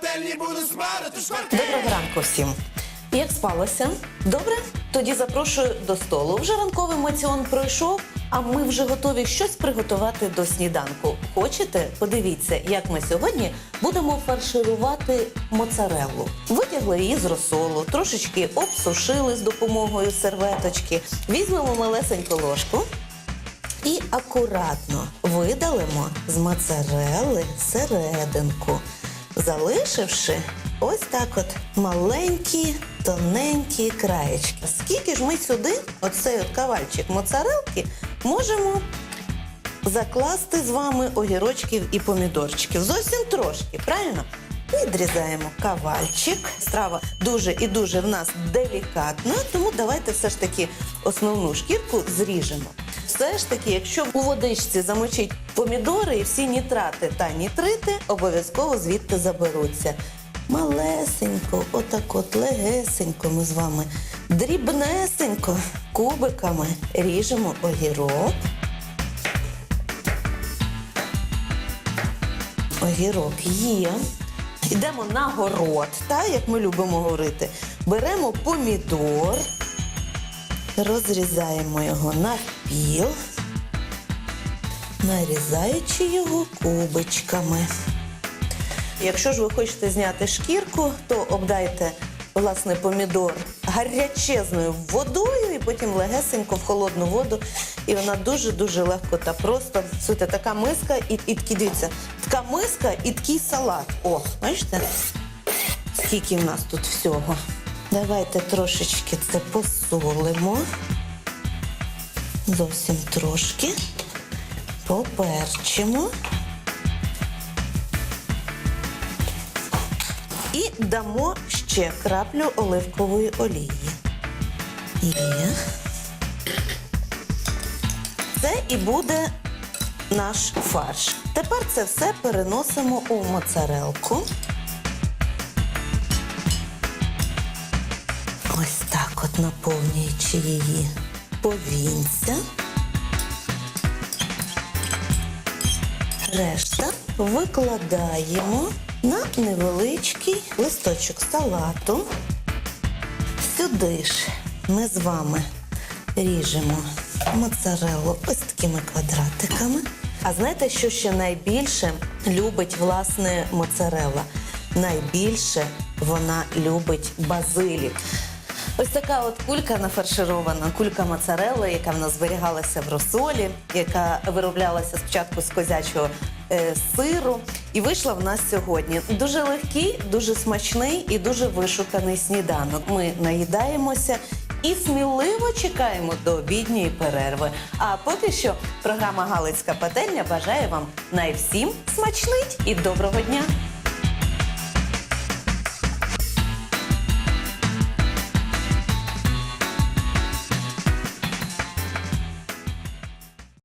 пательні буду смарити шкварки. Доброго ранку всім. Як спалося? Добре? Тоді запрошую до столу. Вже ранковий маціон пройшов, а ми вже готові щось приготувати до сніданку. Хочете? Подивіться, як ми сьогодні будемо фарширувати моцареллу. Витягли її з розсолу, трошечки обсушили з допомогою серветочки. Візьмемо малесеньку ложку. І акуратно видалимо з моцарелли серединку, залишивши ось так от маленькі, тоненькі краєчки. Скільки ж ми сюди, оцей от кавальчик моцарелки, можемо закласти з вами огірочків і помідорчиків. Зовсім трошки, правильно? Відрізаємо кавальчик. Страва дуже і дуже в нас делікатна, тому давайте все ж таки основну шкірку зріжемо. Все ж таки, якщо у водичці замочить помідори і всі нітрати та нітрити, обов'язково звідти заберуться. Малесенько, отак от легесенько ми з вами дрібнесенько кубиками ріжемо огірок. Огірок є. Йдемо на город, та, як ми любимо говорити. Беремо помідор, розрізаємо його навпіл, нарізаючи його кубичками. Якщо ж ви хочете зняти шкірку, то обдайте власне помідор гарячезною водою і потім легесенько в холодну воду. І вона дуже-дуже легко та просто. Суте, така миска і, і такі, дивіться, така миска і такий салат. О, бачите? Скільки в нас тут всього. Давайте трошечки це посолимо. Зовсім трошки. Поперчимо. І дамо ще краплю оливкової олії. Є. Це і буде наш фарш. Тепер це все переносимо у моцарелку. Ось так от наповнюючи її повінця. Решта викладаємо на невеличкий листочок салату. Сюди ж ми з вами ріжемо моцареллу ось такими квадратиками. А знаєте, що ще найбільше любить власне моцарелла? Найбільше вона любить базилік. Ось така от кулька нафарширована, кулька моцарелли, яка в нас зберігалася в розсолі, яка вироблялася спочатку з козячого е, сиру. І вийшла в нас сьогодні. Дуже легкий, дуже смачний і дуже вишуканий сніданок. Ми наїдаємося і сміливо чекаємо до обідньої перерви. А поки що програма Галицька пательня бажає вам най всім смачнить і доброго дня!